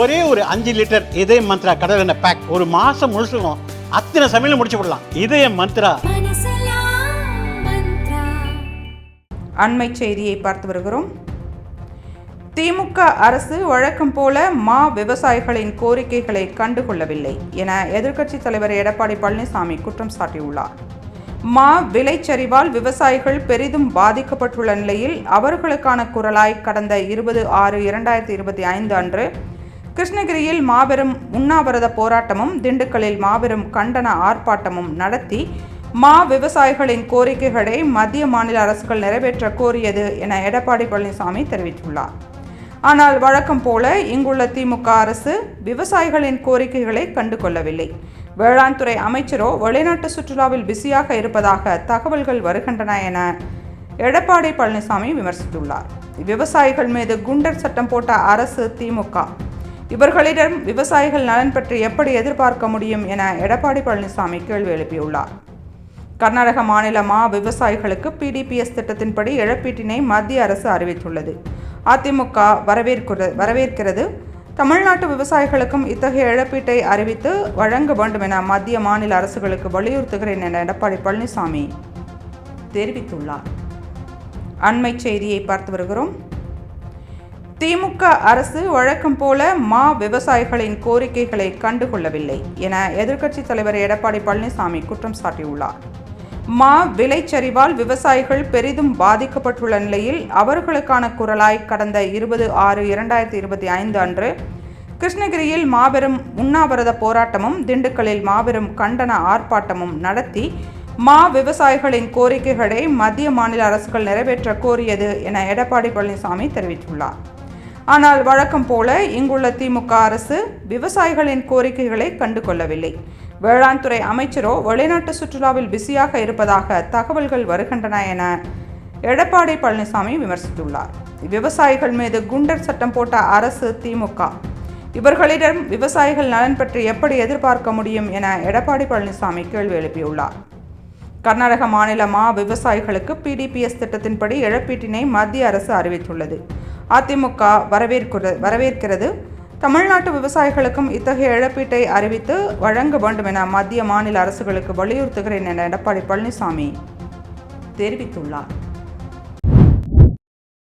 ஒரே ஒரு அஞ்சு லிட்டர் இதய மந்த்ரா கடல் எண்ணெய் பேக் ஒரு மாசம் முழுசுக்கும் அத்தனை சமையல முடிச்சு விடலாம். இதய மந்த்ரா. அண்மை செய்தியை பார்த்து வருகிறோம். திமுக அரசு வழக்கம் போல மா விவசாயிகளின் கோரிக்கைகளை கண்டுகொள்ளவில்லை என எதிர்க்கட்சித் தலைவர் எடப்பாடி பழனிசாமி குற்றம் சாட்டியுள்ளார். மா விலைச்சரிவால் விவசாயிகள் பெரிதும் பாதிக்கப்பட்டுள்ள நிலையில் அவர்களுக்கான குரலாய் கடந்த இருபது ஆறு இரண்டாயிரத்தி இருபத்தி ஐந்து அன்று கிருஷ்ணகிரியில் மாபெரும் உண்ணாவிரத போராட்டமும் திண்டுக்கல்லில் மாபெரும் கண்டன ஆர்ப்பாட்டமும் நடத்தி மா விவசாயிகளின் கோரிக்கைகளை மத்திய மாநில அரசுகள் நிறைவேற்ற கோரியது என எடப்பாடி பழனிசாமி தெரிவித்துள்ளார். ஆனால் வழக்கம் போல இங்குள்ள திமுக அரசு விவசாயிகளின் கோரிக்கைகளை கண்டு கொள்ளவில்லை வேளாண் துறை அமைச்சரோ வெளிநாட்டு சுற்றுலாவில் பிஸியாக இருப்பதாக தகவல்கள் வருகின்றன என எடப்பாடி பழனிசாமி விமர்சித்துள்ளார். விவசாயிகள் மீது குண்டர் சட்டம் போட்ட அரசு திமுக. இவர்களிடம் விவசாயிகள் நலன் பற்றி எப்படி எதிர்பார்க்க முடியும் என எடப்பாடி பழனிசாமி கேள்வி எழுப்பியுள்ளார். கர்நாடக மாநில மா விவசாயிகளுக்கு பிடிபிஎஸ் திட்டத்தின்படி இழப்பீட்டினை மத்திய அரசு அறிவித்துள்ளது. அதிமுக வரவேற்கிறது வரவேற்கிறது. தமிழ்நாட்டு விவசாயிகளுக்கும் இத்தகைய இழப்பீட்டை அறிவித்து வழங்க வேண்டும் என மத்திய மாநில அரசுகளுக்கு வலியுறுத்துகிறேன் என எடப்பாடி பழனிசாமி தெரிவித்துள்ளார். அண்மை செய்தியை பார்த்து வருகிறோம். திமுக அரசு வழக்கம் போல மா விவசாயிகளின் கோரிக்கைகளை கண்டுகொள்ளவில்லை என எதிர்க்கட்சித் தலைவர் எடப்பாடி பழனிசாமி குற்றம் சாட்டியுள்ளார். மா விலைச்சரிவால் விவசாயிகள் பெரிதும் பாதிக்கப்பட்டுள்ள நிலையில் அவர்களுக்கான குரலாய் கடந்த இருபது ஆறு இரண்டாயிரத்தி இருபத்தி ஐந்து அன்று கிருஷ்ணகிரியில் மாபெரும் உண்ணாவிரத போராட்டமும் திண்டுக்கல்லில் மாபெரும் கண்டன ஆர்ப்பாட்டமும் நடத்தி மா விவசாயிகளின் கோரிக்கைகளை மத்திய மாநில அரசுகள் நிறைவேற்ற கோரியது என எடப்பாடி பழனிசாமி தெரிவித்துள்ளார். ஆனால் வழக்கம் போல இங்குள்ள திமுக அரசு விவசாயிகளின் கோரிக்கைகளை கண்டு கொள்ளவில்லை வேளாண் துறை அமைச்சரோ வெளிநாட்டு சுற்றுலாவில் பிஸியாக இருப்பதாக தகவல்கள் வருகின்றன என எடப்பாடி பழனிசாமி விமர்சித்துள்ளார். விவசாயிகள் மீது குண்டர் சட்டம் போட்ட அரசு திமுக. இவர்களிடம் விவசாயிகள் நலன் பற்றி எப்படி எதிர்பார்க்க முடியும் என எடப்பாடி பழனிசாமி கேள்வி எழுப்பியுள்ளார். கர்நாடக மாநில மா விவசாயிகளுக்கு பிடிபிஎஸ் திட்டத்தின்படி இழப்பீட்டினை மத்திய அரசு அறிவித்துள்ளது. அதிமுக வரவேற்கிறது வரவேற்கிறது. தமிழ்நாட்டு விவசாயிகளுக்கும் இத்தகைய இழப்பீட்டை அறிவித்து வழங்க வேண்டும் என மத்திய மாநில அரசுகளுக்கு வலியுறுத்துகிறேன் என எடப்பாடி பழனிசாமி தெரிவித்துள்ளார்.